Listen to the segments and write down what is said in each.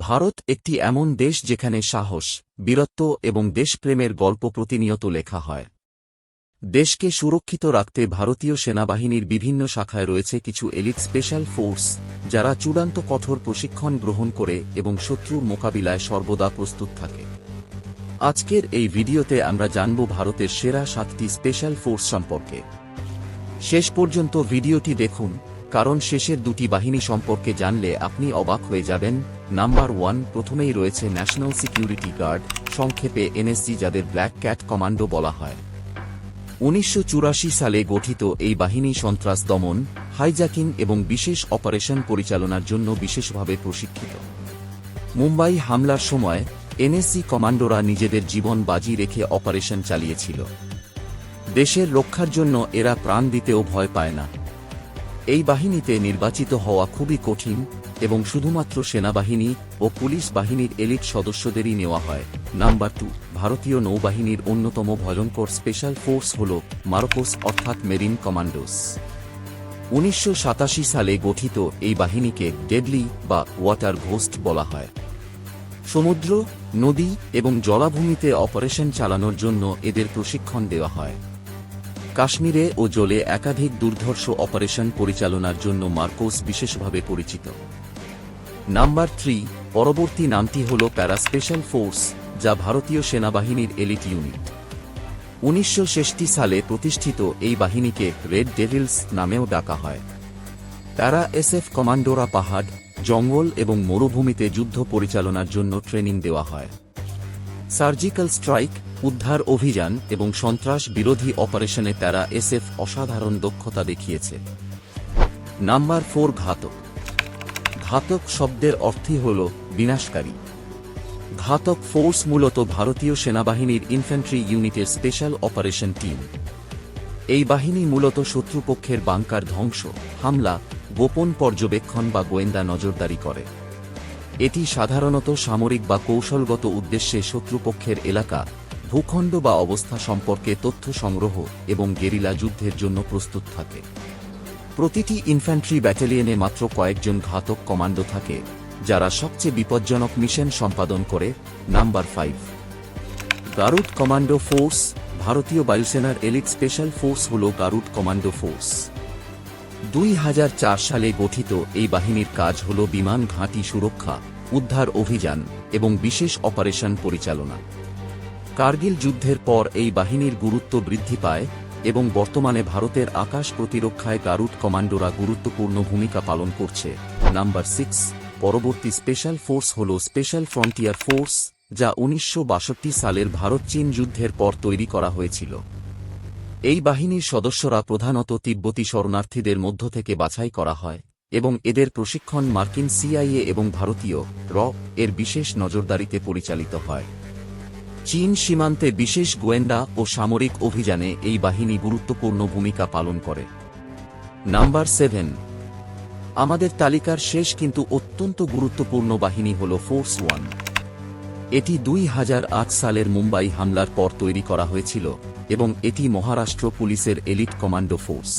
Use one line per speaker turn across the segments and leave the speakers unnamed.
ভারত একটি এমন দেশ যেখানে সাহস, বীরত্ব এবং দেশপ্রেমের গল্প প্রতিনিয়ত লেখা হয়। দেশকে সুরক্ষিত রাখতে ভারতীয় সেনাবাহিনীর বিভিন্ন শাখায় রয়েছে কিছু এলিট স্পেশাল ফোর্স, যারা চূড়ান্ত কঠোর প্রশিক্ষণ গ্রহণ করে এবং শত্রুর মোকাবিলায় সর্বদা প্রস্তুত থাকে। আজকের এই ভিডিওতে আমরা জানব ভারতের সেরা সাতটি স্পেশাল ফোর্স সম্পর্কে। শেষ পর্যন্ত ভিডিওটি দেখুন, কারণ শেষের দুটি বাহিনী সম্পর্কে জানলে আপনি অবাক হয়ে যাবেন। নাম্বার ওয়ান প্রথমেই রয়েছে ন্যাশনাল সিকিউরিটি গার্ড, সংক্ষেপে এনএসজি যাদের ব্ল্যাক ক্যাট কমান্ডো বলা হয়। উনিশশো চুরাশি সালে গঠিত এই বাহিনী সন্ত্রাস দমন, হাইজ্যাকিং এবং বিশেষ অপারেশন পরিচালনার জন্য বিশেষভাবে প্রশিক্ষিত। মুম্বাই হামলার সময় এনএসজি কমান্ডোরা নিজেদের জীবন বাজি রেখে অপারেশন চালিয়েছিল। দেশের রক্ষার জন্য এরা প্রাণ দিতেও ভয় পায় না। এই বাহিনীতে নির্বাচিত হওয়া খুবই কঠিন এবং শুধুমাত্র সেনাবাহিনী ও পুলিশ বাহিনীর এলিট সদস্যদেরই নেওয়া হয়। নাম্বার টু, ভারতীয় নৌবাহিনীর অন্যতম ভয়ঙ্কর স্পেশাল ফোর্স হল মারকোস অর্থাৎ মেরিন কমান্ডোস। উনিশশো সাতাশি সালে গঠিত এই বাহিনীকে ডেডলি বা ওয়াটার ঘোস্ট বলা হয়। সমুদ্র, নদী এবং জলাভূমিতে অপারেশন চালানোর জন্য এদের প্রশিক্ষণ দেওয়া হয়। কাশ্মীরে ও জলে একাধিক দুর্ধর্ষ অপারেশন পরিচালনার জন্য মার্কোস বিশেষভাবে পরিচিত। নাম্বার থ্রি, পরবর্তী নামটি হল প্যারা স্পেশাল ফোর্স, যা ভারতীয় সেনাবাহিনীর এলিট ইউনিট। উনিশশো সালে প্রতিষ্ঠিত এই বাহিনীকে রেড ডেভিলস নামেও ডাকা হয়। প্যারা এসএফ কমান্ডোরা পাহাড়, জঙ্গল এবং মরুভূমিতে যুদ্ধ পরিচালনার জন্য ট্রেনিং দেওয়া হয়। সার্জিক্যাল স্ট্রাইক, উদ্ধার অভিযান এবং সন্ত্রাস বিরোধী অপারেশনে তারা এসএফ অসাধারণ দক্ষতা দেখিয়েছে। নাম্বার ফোর, ঘাতক। ঘাতক শব্দের অর্থই হল বিনাশকারী। ঘাতক ফোর্স মূলত ভারতীয় সেনাবাহিনীর ইনফ্যান্ট্রি ইউনিটের স্পেশাল অপারেশন টিম। এই বাহিনী মূলত শত্রুপক্ষের বাংকার ধ্বংস, হামলা, গোপন পর্যবেক্ষণ বা গোয়েন্দা নজরদারি করে। এটি সাধারণত সামরিক বা কৌশলগত উদ্দেশ্যে শত্রুপক্ষের এলাকা, ভূখণ্ড বা অবস্থা সম্পর্কে তথ্য সংগ্রহ এবং গেরিলা যুদ্ধের জন্য প্রস্তুত থাকে। প্রতিটি ইনফ্যান্ট্রি ব্যাটালিয়নে মাত্র কয়েকজন ঘাতক কমান্ডো থাকে, যারা সবচেয়ে বিপজ্জনক মিশন সম্পাদন করে, number five. Garud commando force, ভারতীয় বায়ুসেনার এলিট স্পেশাল ফোর্স হল গারুড কমান্ডো ফোর্স। দুই হাজার চার সালে গঠিত এই বাহিনীর কাজ হল বিমান ঘাঁটি সুরক্ষা, উদ্ধার অভিযান এবং বিশেষ অপারেশন পরিচালনা। কার্গিল যুদ্ধের পর এই বাহিনীর গুরুত্ব বৃদ্ধি পায় এবং বর্তমানে ভারতের আকাশ প্রতিরক্ষায় গারুড কমান্ডোরা গুরুত্বপূর্ণ ভূমিকা পালন করছে। নাম্বার সিক্স, পরবর্তী স্পেশাল ফোর্স হল স্পেশাল ফ্রন্টিয়ার ফোর্স, যা উনিশশো বাষট্টি সালের ভারত চীন যুদ্ধের পর তৈরি করা হয়েছিল। এই বাহিনীর সদস্যরা প্রধানত তিব্বতী শরণার্থীদের মধ্য থেকে বাছাই করা হয়, এবং এদের প্রশিক্ষণ মার্কিন সিআইএ এবং ভারতীয় র এর বিশেষ নজরদারিতে পরিচালিত হয়। চীন সীমান্তে বিশেষ গোয়েন্দা ও সামরিক অভিযানে এই বাহিনী গুরুত্বপূর্ণ ভূমিকা পালন করে। Number seven. আমাদের তালিকার শেষ কিন্তু অত্যন্ত গুরুত্বপূর্ণ বাহিনী হল ফোর্স ওয়ান। এটি দুই হাজার আট সালের মুম্বাই হামলার পর তৈরি করা হয়েছিল। এবং এটি মহারাষ্ট্র পুলিশের elite commando force.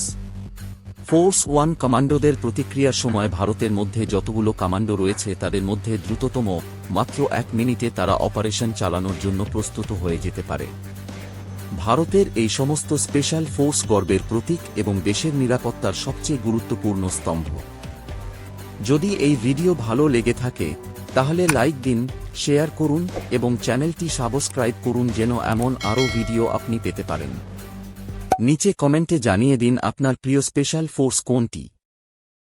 Force one কমান্ডোদের প্রতিক্রিয়ার সময় ভারতের মধ্যে যতগুলো কমান্ডো রয়েছে তাদের মধ্যে দ্রুততম মাত্র এক মিনিটে তারা অপারেশন চালানোর জন্য প্রস্তুত হয়ে যেতে পারে। ভারতের এই সমস্ত স্পেশাল ফোর্স গর্বের প্রতীক এবং দেশের নিরাপত্তার সবচেয়ে গুরুত্বপূর্ণ স্তম্ভ। যদি এই ভিডিও ভালো লেগে থাকে, তাহলে লাইক দিন শেয়ার করুন এবং চ্যানেলটি সাবস্ক্রাইব করুন যেন এমন আরও ভিডিও আপনি পেতে পারেন। নিচে কমেন্টে জানিয়ে দিন আপনার প্রিয় স্পেশাল ফোর্স কোনটি?